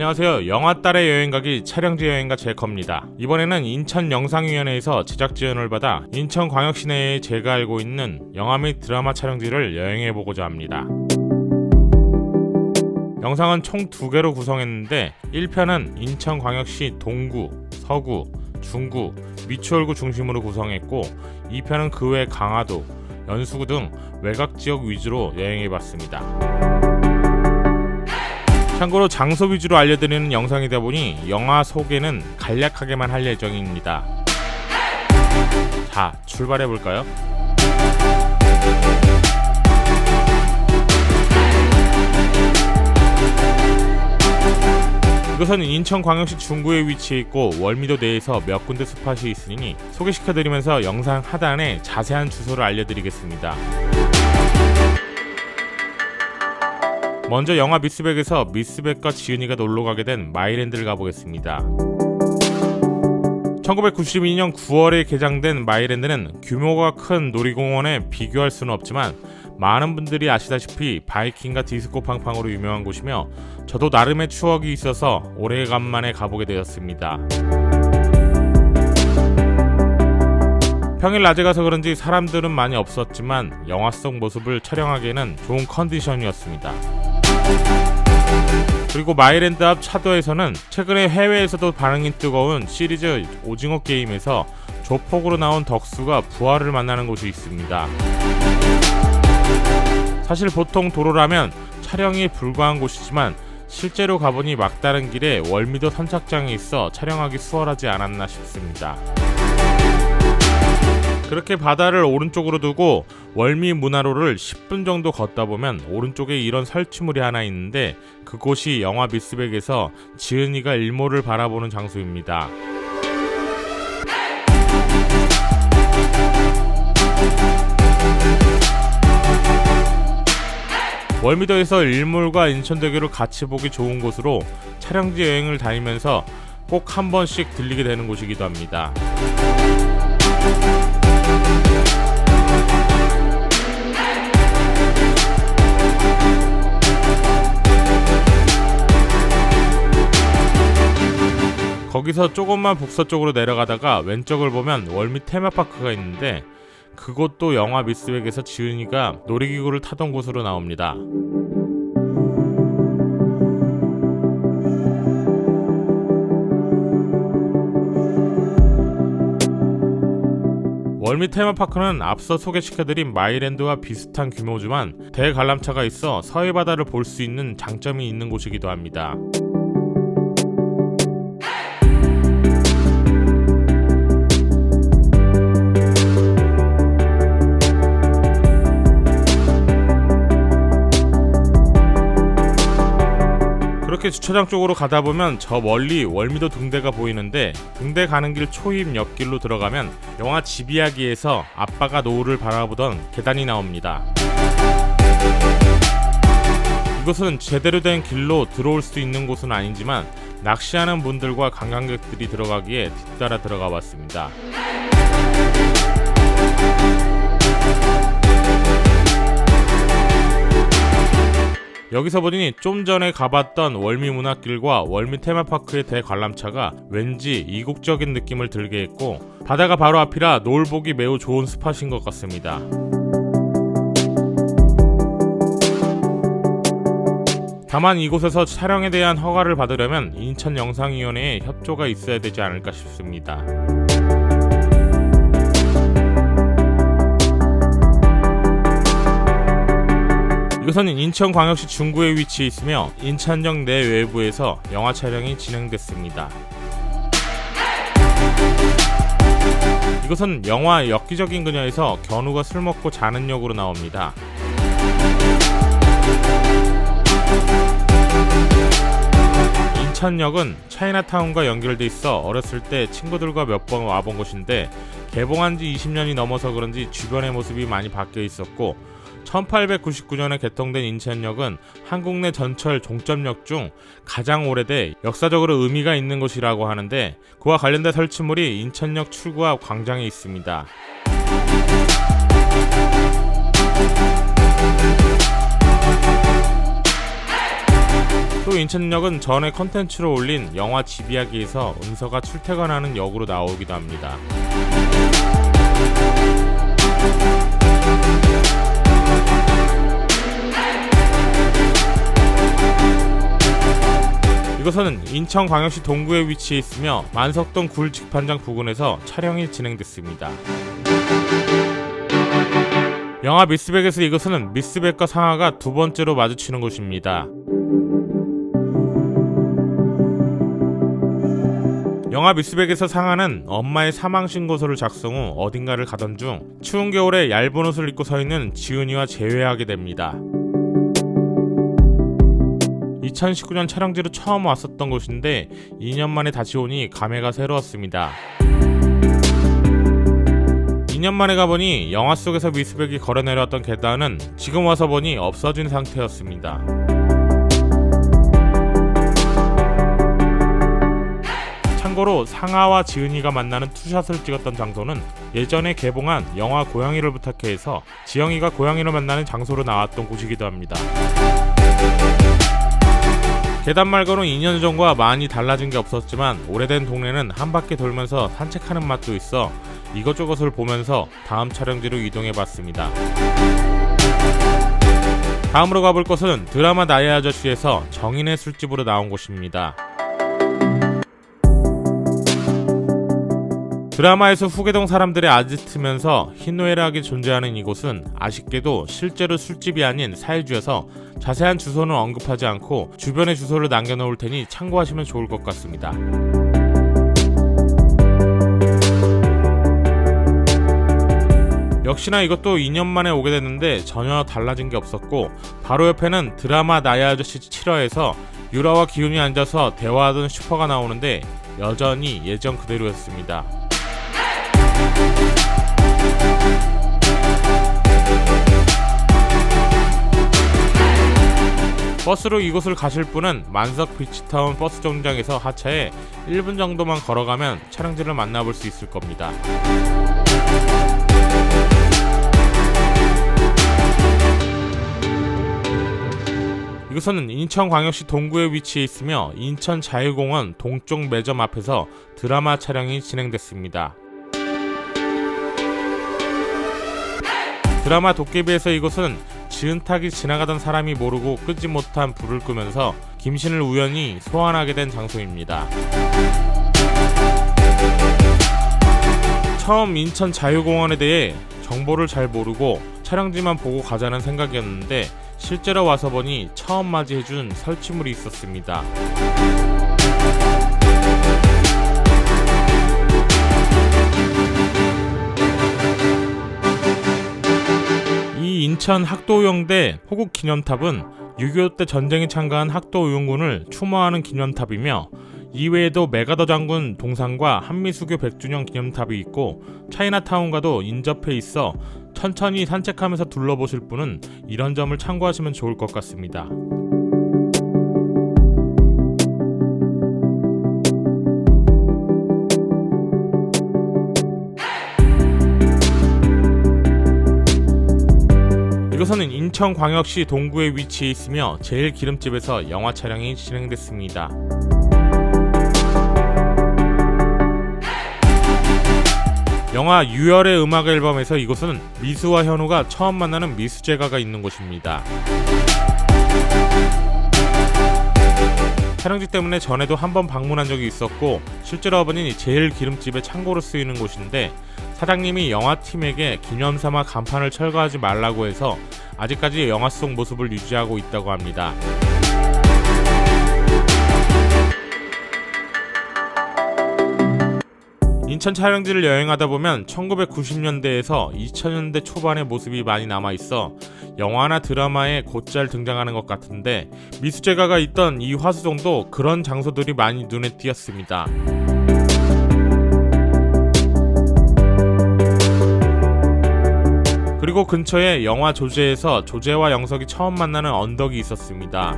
안녕하세요. 영화 딸의 여행가기 촬영지 여행가 제커입니다. 이번에는 인천 영상위원회에서 제작 지원을 받아 인천 광역 시 내에 제가 알고 있는 영화 및 드라마 촬영지를 여행해 보고자 합니다. 영상은 총 두 개로 구성했는데 1편은 인천 광역시 동구, 서구, 중구, 미추홀구 중심으로 구성했고 2편은 그 외 강화도, 연수구 등 외곽 지역 위주로 여행해 봤습니다. 참고로 장소 위주로 알려드리는 영상이다 보니 영화 소개는 간략하게만 할 예정입니다. 자, 출발해 볼까요? 이것은 인천광역시 중구에 위치해 있고 월미도 내에서 몇 군데 스팟이 있으니 소개시켜드리면서 영상 하단에 자세한 주소를 알려드리겠습니다. 먼저 영화 미스백에서 미스백과 지은이가 놀러 가게 된 마이랜드를 가보겠습니다. 1992년 9월에 개장된 마이랜드는 규모가 큰 놀이공원에 비교할 수는 없지만 많은 분들이 아시다시피 바이킹과 디스코 팡팡으로 유명한 곳이며 저도 나름의 추억이 있어서 오래간만에 가보게 되었습니다. 평일 낮에 가서 그런지 사람들은 많이 없었지만 영화 속 모습을 촬영하기에는 좋은 컨디션이었습니다. 그리고 마이랜드 앞 차도에서는 최근에 해외에서도 반응이 뜨거운 시리즈 오징어 게임에서 조폭으로 나온 덕수가 부하를 만나는 곳이 있습니다. 사실 보통 도로라면 촬영이 불가한 곳이지만 실제로 가보니 막다른 길에 월미도 선착장이 있어 촬영하기 수월하지 않았나 싶습니다. 그렇게 바다를 오른쪽으로 두고 월미 문화로를 10분 정도 걷다 보면 오른쪽에 이런 설치물이 하나 있는데 그곳이 영화 미스백에서 지은이가 일몰을 바라보는 장소입니다. 월미도에서 일몰과 인천대교를 같이 보기 좋은 곳으로 촬영지 여행을 다니면서 꼭 한 번씩 들리게 되는 곳이기도 합니다. 거기서 조금만 북서쪽으로 내려가다가 왼쪽을 보면 월미 테마파크가 있는데 그곳도 영화 미스백에서 지은이가 놀이기구를 타던 곳으로 나옵니다. 월미 테마파크는 앞서 소개시켜드린 마이랜드와 비슷한 규모지만 대관람차가 있어 서해 바다를 볼 수 있는 장점이 있는 곳이기도 합니다. 그렇게 주차장 쪽으로 가다 보면 저 멀리 월미도 등대가 보이는데 등대 가는 길 초입 옆길로 들어가면 영화 집 이야기에서 아빠가 노을을 바라보던 계단이 나옵니다. 이곳은 제대로 된 길로 들어올 수 있는 곳은 아니지만 낚시하는 분들과 관광객들이 들어가기에 뒤따라 들어가 봤습니다. 여기서 보니 좀 전에 가봤던 월미 문학길과 월미 테마파크의 대관람차가 왠지 이국적인 느낌을 들게 했고 바다가 바로 앞이라 노을 보기 매우 좋은 스팟인 것 같습니다. 다만 이곳에서 촬영에 대한 허가를 받으려면 인천영상위원회에 협조가 있어야 되지 않을까 싶습니다. 이것은 인천광역시 중구에 위치해 있으며 인천역 내 외부에서 영화 촬영이 진행됐습니다. 이것은 영화 엽기적인 그녀에서 견우가 술 먹고 자는 역으로 나옵니다. 인천역은 차이나타운과 연결돼 있어 어렸을 때 친구들과 몇 번 와본 곳인데 개봉한 지 20년이 넘어서 그런지 주변의 모습이 많이 바뀌어 있었고 1899년에 개통된 인천역은 한국 내 전철 종점역 중 가장 오래돼 역사적으로 의미가 있는 곳이라고 하는데 그와 관련된 설치물이 인천역 출구 앞 광장에 있습니다. 또 인천역은 전에 컨텐츠로 올린 영화 집 이야기에서 은서가 출퇴근하는 역으로 나오기도 합니다. 이곳은 인천광역시 동구에 위치해 있으며 만석동 굴 직판장 부근에서 촬영이 진행됐습니다. 영화 미스백에서 이곳은 미스백과 상하가 두 번째로 마주치는 곳입니다. 영화 미스백에서 상하는 엄마의 사망 신고서를 작성 후 어딘가를 가던 중 추운 겨울에 얇은 옷을 입고 서 있는 지은이와 재회하게 됩니다. 2019년 촬영지로 처음 왔었던 곳인데 2년 만에 다시 오니 감회가 새로웠습니다. 2년 만에 가보니 영화 속에서 미스백이 걸어 내려왔던 계단은 지금 와서 보니 없어진 상태였습니다. 참고로 상하와 지은이가 만나는 투샷을 찍었던 장소는 예전에 개봉한 영화 고양이를 부탁해에서 지영이가 고양이를 만나는 장소로 나왔던 곳이기도 합니다. 계단 말고는 2년 전과 많이 달라진 게 없었지만 오래된 동네는 한 바퀴 돌면서 산책하는 맛도 있어 이것저것을 보면서 다음 촬영지로 이동해 봤습니다. 다음으로 가볼 곳은 드라마 나의 아저씨에서 정인의 술집으로 나온 곳입니다. 드라마에서 후계동 사람들의 아지트면서 희노애락이 존재하는 이곳은 아쉽게도 실제로 술집이 아닌 사일주여서 자세한 주소는 언급하지 않고 주변에 주소를 남겨놓을 테니 참고하시면 좋을 것 같습니다. 역시나 이것도 2년 만에 오게 됐는데 전혀 달라진 게 없었고 바로 옆에는 드라마 나의 아저씨 7화에서 유라와 기훈이 앉아서 대화하던 슈퍼가 나오는데 여전히 예전 그대로였습니다. 버스로 이곳을 가실 분은 만석 비치타운 버스 정장에서 하차해 1분 정도만 걸어가면 촬영지를 만나볼 수 있을 겁니다. 이곳은 인천광역시 동구에 위치해 있으며 인천 자유공원 동쪽 매점 앞에서 드라마 촬영이 진행됐습니다. 드라마 도깨비에서 이곳은 지은탁이 지나가던 사람이 모르고 끄지 못한 불을 끄면서 김신을 우연히 소환하게 된 장소입니다. 처음 인천 자유공원에 대해 정보를 잘 모르고 촬영지만 보고 가자는 생각이었는데 실제로 와서 보니 처음 맞이해준 설치물이 있었습니다. 인천 학도의용대 호국 기념탑은 6.25 때 전쟁에 참가한 학도 의용군을 추모하는 기념탑이며 이외에도 메가더 장군 동상과 한미수교 100주년 기념탑이 있고 차이나타운과도 인접해 있어 천천히 산책하면서 둘러보실 분은 이런 점을 참고하시면 좋을 것 같습니다. 이곳은 인천광역시 동구에 위치해 있으며 제일 기름집에서 영화 촬영이 진행됐습니다. 영화 유열의 음악 앨범에서 이곳은 미수와 현우가 처음 만나는 미수제가가 있는 곳입니다. 촬영지 때문에 전에도 한 번 방문한 적이 있었고 실제로 아버님이 제일 기름집의 창고로 쓰이는 곳인데 사장님이 영화팀에게 기념삼아 간판을 철거하지 말라고 해서 아직까지 영화 속 모습을 유지하고 있다고 합니다. 인천 촬영지를 여행하다 보면 1990년대에서 2000년대 초반의 모습이 많이 남아 있어 영화나 드라마에 곧잘 등장하는 것 같은데 미수제가가 있던 이 화수정도 그런 장소들이 많이 눈에 띄었습니다. 그리고 근처에 영화 조제에서 조제와 영석이 처음 만나는 언덕이 있었습니다.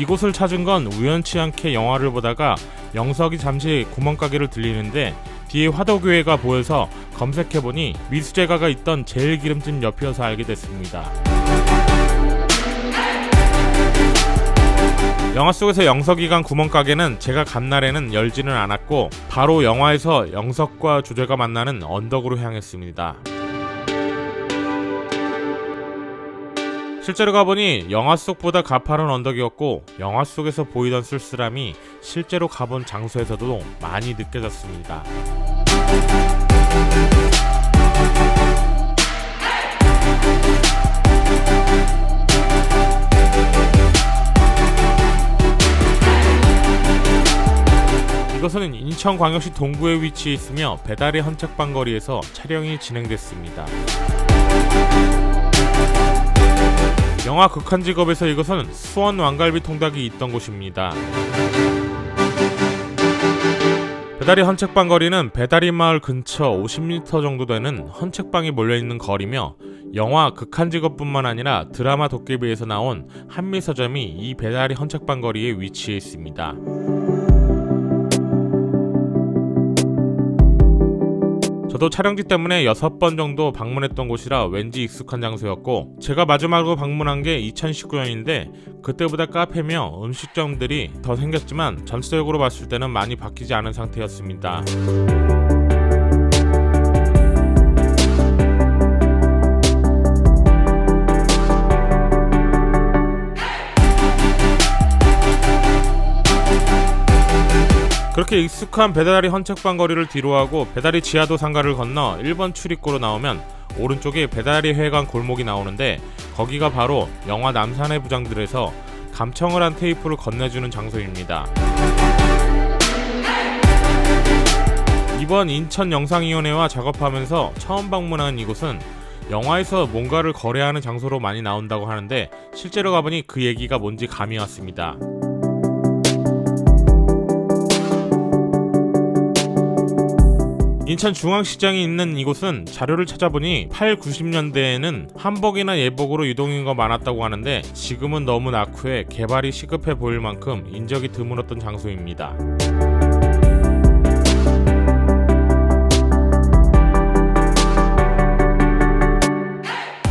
이곳을 찾은 건 우연치 않게 영화를 보다가 영석이 잠시 구멍가게를 들리는데 뒤에 화도교회가 보여서 검색해보니 미수제가가 있던 제일 기름집 옆이어서 알게 됐습니다. 영화 속에서 영석이간 구멍가게는 제가 간 날에는 열지는 않았고 바로 영화에서 영석과 조제가 만나는 언덕으로 향했습니다. 실제로 가보니 영화 속보다 가파른 언덕이었고 영화 속에서 보이던 쓸쓸함이 실제로 가본 장소에서도 많이 느껴졌습니다. 이것은 인천광역시 동구에 위치해 있으며 배달의 헌책방 거리에서 촬영이 진행됐습니다. 영화 극한 직업에서 이것은 수원 왕갈비 통닭이 있던 곳입니다. 배달의 헌책방 거리는 배달의 마을 근처 50m 정도 되는 헌책방이 몰려있는 거리며 영화 극한 직업뿐만 아니라 드라마 도깨비에서 나온 한미 서점이 이 배달의 헌책방 거리에 위치해 있습니다. 저도 촬영지 때문에 6번 정도 방문했던 곳이라 왠지 익숙한 장소였고 제가 마지막으로 방문한 게 2019년인데 그때보다 카페며 음식점들이 더 생겼지만 전체적으로 봤을 때는 많이 바뀌지 않은 상태였습니다. 그렇게 익숙한 배달이 헌책방 거리를 뒤로하고 배달이 지하도 상가를 건너 1번 출입구로 나오면 오른쪽에 배달이 회관 골목이 나오는데 거기가 바로 영화 남산의 부장들에서 감청을 한 테이프를 건네주는 장소입니다. 이번 인천 영상위원회와 작업하면서 처음 방문한 이곳은 영화에서 뭔가를 거래하는 장소로 많이 나온다고 하는데 실제로 가보니 그 얘기가 뭔지 감이 왔습니다. 인천 중앙시장이 있는 이곳은 자료를 찾아보니 8, 90년대에는 한복이나 예복으로 유동인구가 많았다고 하는데 지금은 너무 낙후해 개발이 시급해 보일 만큼 인적이 드물었던 장소입니다.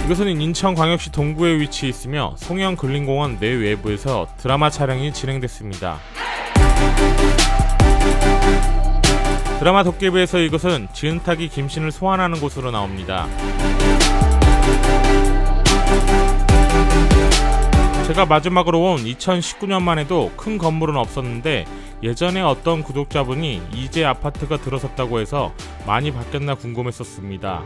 이것은 인천광역시 동구에 위치해 있으며 송영 근린공원 내외부에서 드라마 촬영이 진행됐습니다. 드라마 도깨비에서 이것은 지은탁이 김신을 소환하는 곳으로 나옵니다. 제가 마지막으로 온 2019년만 해도 큰 건물은 없었는데 예전에 어떤 구독자분이 이제 아파트가 들어섰다고 해서 많이 바뀌었나 궁금했었습니다.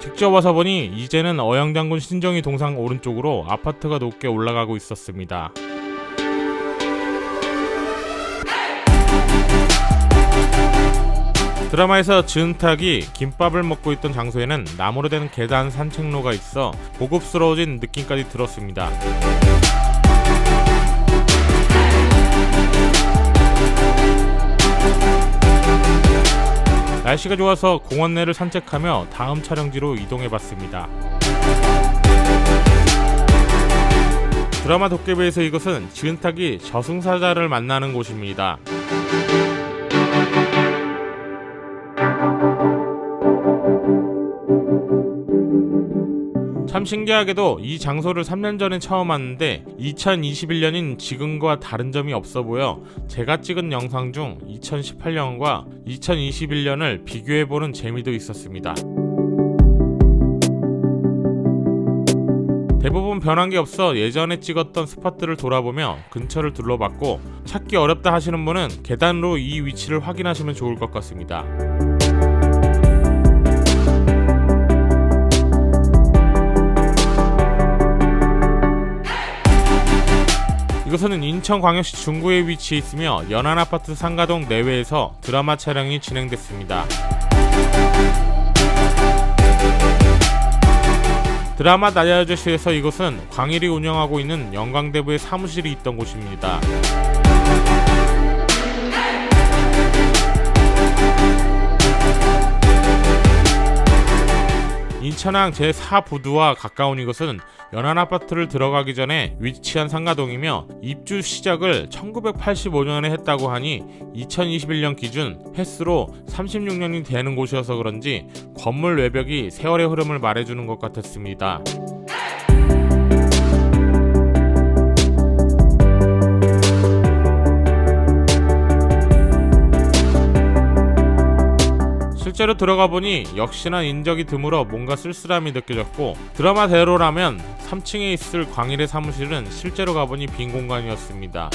직접 와서 보니 이제는 어영장군 신정이 동상 오른쪽으로 아파트가 높게 올라가고 있었습니다. 드라마에서 지은탁이 김밥을 먹고 있던 장소에는 나무로 된 계단 산책로가 있어 고급스러워진 느낌까지 들었습니다. 날씨가 좋아서 공원 내를 산책하며 다음 촬영지로 이동해봤습니다. 드라마 도깨비에서 이것은 지은탁이 저승사자를 만나는 곳입니다. 참 신기하게도 이 장소를 3년 전에 처음 왔는데 2021년인 지금과 다른 점이 없어 보여 제가 찍은 영상 중 2018년과 2021년을 비교해보는 재미도 있었습니다. 대부분 변한 게 없어 예전에 찍었던 스팟들을 돌아보며 근처를 둘러봤고 찾기 어렵다 하시는 분은 계단으로 이 위치를 확인하시면 좋을 것 같습니다. 이곳은 인천광역시 중구에 위치해 있으며 연안아파트 상가동 내외에서 드라마 촬영이 진행됐습니다. 드라마 나의 아저씨에서 이곳은 광일이 운영하고 있는 영광대부의 사무실이 있던 곳입니다. 이천항 제4부두와 가까운 이곳은 연안 아파트를 들어가기 전에 위치한 상가동이며 입주 시작을 1985년에 했다고 하니 2021년 기준 횟수로 36년이 되는 곳이어서 그런지 건물 외벽이 세월의 흐름을 말해주는 것 같았습니다. 실제로 들어가 보니 역시나 인적이 드물어 뭔가 쓸쓸함이 느껴졌고 드라마대로라면 3층에 있을 광일의 사무실은 실제로 가보니 빈 공간이었습니다.